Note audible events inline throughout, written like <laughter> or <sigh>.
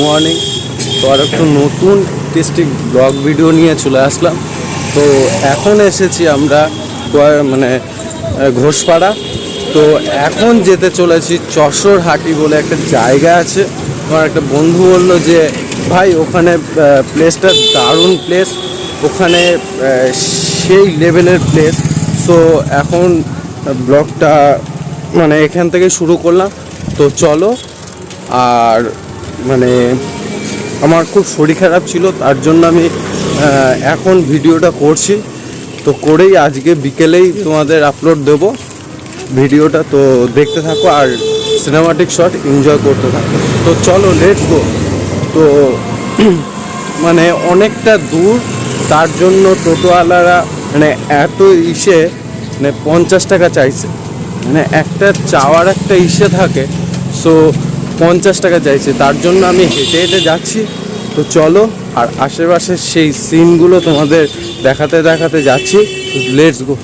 Morning. তো আর একটু নতুন টেস্টি ব্লগ ভিডিও নিয়ে চলে আসলাম। তো এখন এসেছি আমরা মানে ঘোষপাড়া। তো এখন যেতে চলেছি চশোর হাটি বলে একটা জায়গা আছে। আমার একটা বন্ধু বলল যে, ভাই, ওখানে প্লেসটা দারুণ প্লেস ওখানে সেই লেভেলের প্লেস সো এখন ব্লগটা মানে এখান থেকে শুরু করলাম। তো চলো, আর মানে আমার খুব শরীর খারাপ ছিল, তার জন্য আমি এখন ভিডিওটা করছি। তো করেই আজকে বিকেলেই তোমাদের আপলোড দেব ভিডিওটা, তো দেখতে থাকো আর সিনেমাটিক শট এনজয় করতে থাকো। তো চলো লেটস গো তো <clears throat> মানে অনেকটা দূর, তার জন্য টোটোওয়ালারা মানে এত ইসে মানে পঞ্চাশ টাকা চাইছে। মানে একটা চাওয়ার একটা ইসে থাকে। সো পঞ্চাশ টাকা চাইছে, তার জন্য আমি হেঁটে হেঁটে যাচ্ছি। তো চলো, আর আশেপাশের সেই সিনগুলো তোমাদের দেখাতে দেখাতে যাচ্ছি। লেটস গো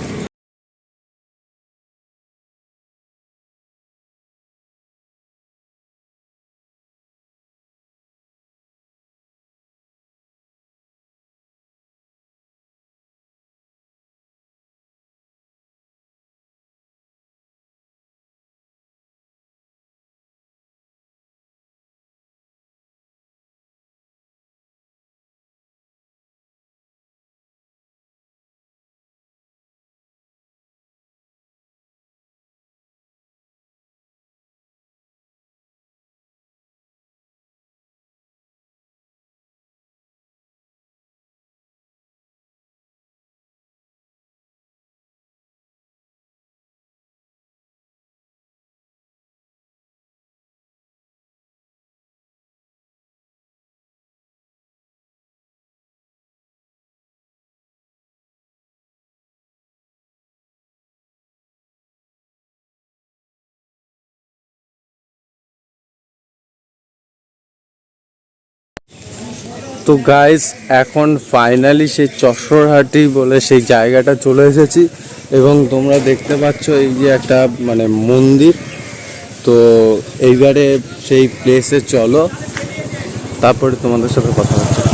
তো গাইস এখন ফাইনালি সেই চশরহাটি বলে সেই জায়গাটা চলে এসেছি এবং তোমরা দেখতে পাচ্ছ এই যে একটা মানে মন্দির। তো এইবারে সেই প্লেসে চলো, তারপরে তোমাদের সাথে কথা হচ্ছে।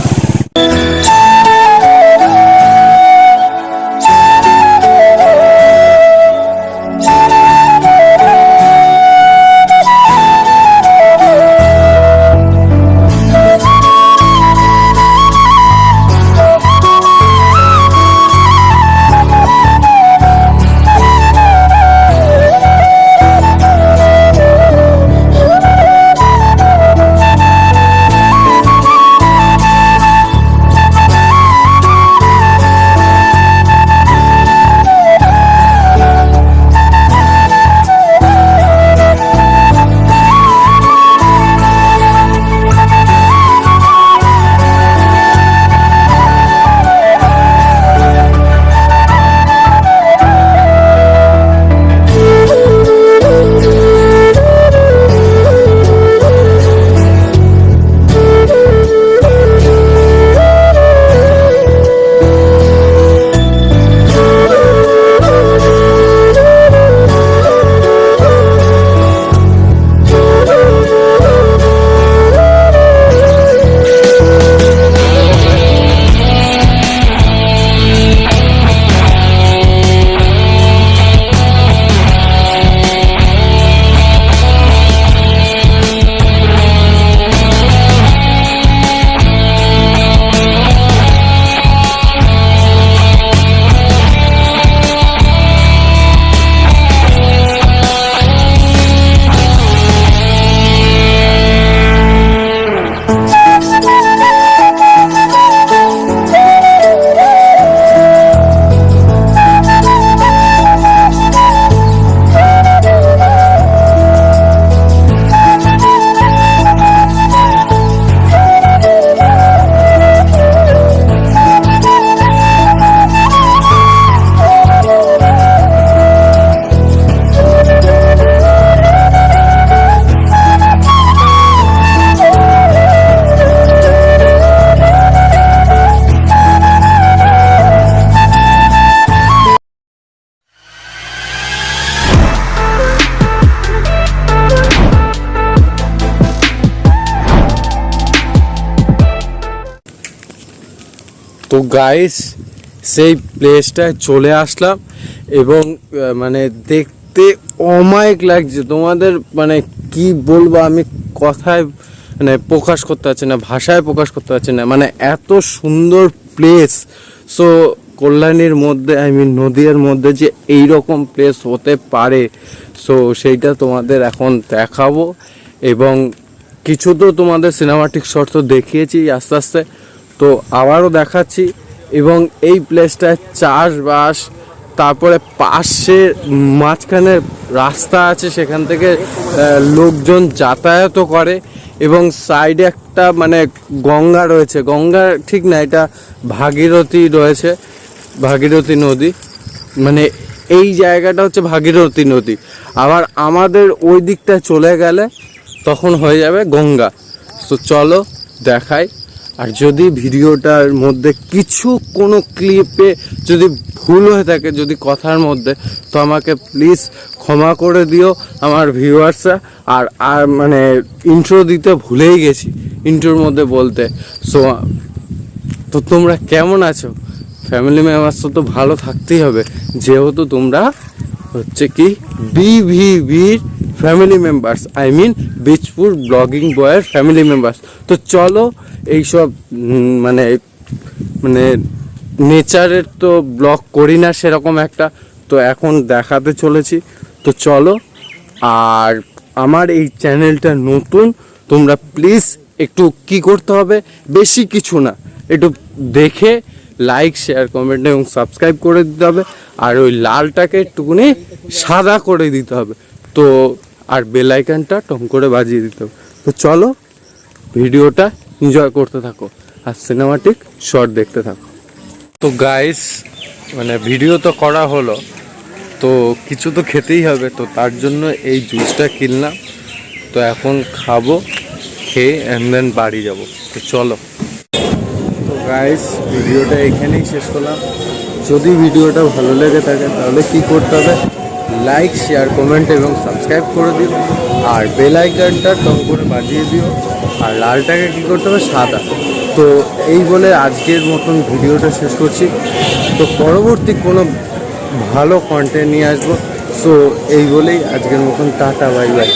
তো গাইস সেই প্লেসটায় চলে আসলাম এবং মানে দেখতে অমায়িক লাগছে। তোমাদের মানে কি বলব, আমি কথায় মানে প্রকাশ করতে পারছি না, ভাষায় প্রকাশ করতে পারছি না। মানে এত সুন্দর প্লেস সো কল্যাণীর মধ্যে আই মিন নদীর মধ্যে যে এই রকম প্লেস হতে পারে। সো সেইটা তোমাদের এখন দেখাবো। এবং কিছু তো তোমাদের সিনেমাটিক শর্ট তো দেখিয়েছি আস্তে আস্তে। তো আবারও দেখাচ্ছি এবং এই প্লেসটায় চাষবাস, তারপরে পাশে মাঝখানে রাস্তা আছে, সেখান থেকে লোকজন যাতায়াতও করে এবং সাইডে একটা মানে গঙ্গা রয়েছে। গঙ্গা ঠিক না, এটা ভাগীরথী রয়েছে, ভাগীরথী নদী। মানে এই জায়গাটা হচ্ছে ভাগীরথী নদী। আবার আমাদের ওই দিকটা চলে গেলে তখন হয়ে যাবে গঙ্গা। তো চলো, দেখাই। আর যদি ভিডিওটার মধ্যে কিছু কোনো ক্লিপে যদি ভুল হয়ে থাকে, যদি কথার মধ্যে, তো আমাকে প্লিজ ক্ষমা করে দিও আমার ভিউয়ার্সরা আর আর মানে ইন্ট্রো দিতে ভুলেই গেছি ইন্ট্রোর মধ্যে বলতে। সো তো তোমরা কেমন আছো? ফ্যামিলি মেম্বার্স তো ভালো থাকতেই হবে। যেহেতু তোমরা হচ্ছে কি বিভিবির family members I mean Bijpur blogging বয়ের ফ্যামিলি মেম্বার্স তো চলো, এইসব মানে মানে নেচারের তো ব্লগ করি না সেরকম একটা, তো এখন দেখাতে চলেছি। তো চলো, আর আমার এই চ্যানেলটা নতুন, তোমরা প্লিজ একটু কি করতে হবে? বেশি কিছু না, একটু দেখে লাইক শেয়ার কমেন্ট এবং সাবস্ক্রাইব করে দিতে হবে। আর ওই লালটাকে একটুকুনি সাদা করে দিতে হবে। তো আর বেল আইকনটা টং করে বাজিয়ে দিতে তো চলো ভিডিওটা এনজয় করতে থাকো আর সিনেমাটিক শর্ট দেখতে থাকো। তো গাইস মানে ভিডিও তো করা হলো, তো কিছু তো খেতেই হবে, তো তার জন্য এই জুসটা কিনলাম। তো এখন খাব, খেয়ে অ্যান্ড দেন বাড়ি যাব। তো চলো। তো গাইস ভিডিওটা এখানেই শেষ করলাম। যদি ভিডিওটা ভালো লেগে থাকে তাহলে কি করতে হবে? লাইক শেয়ার কমেন্ট এবং সাবস্ক্রাইব করে দিও। আর বেল আইকনটা টপ করে বাজিয়ে দিও। আর লালটাকে কী করতে হবে? সাদা। তো এই বলে আজকের মতন ভিডিওটা শেষ করছি। তো পরবর্তী কোনো ভালো কন্টেন্ট নিয়ে আসব। সো এই বলেই আজকের মতন, টাটা বাই বাই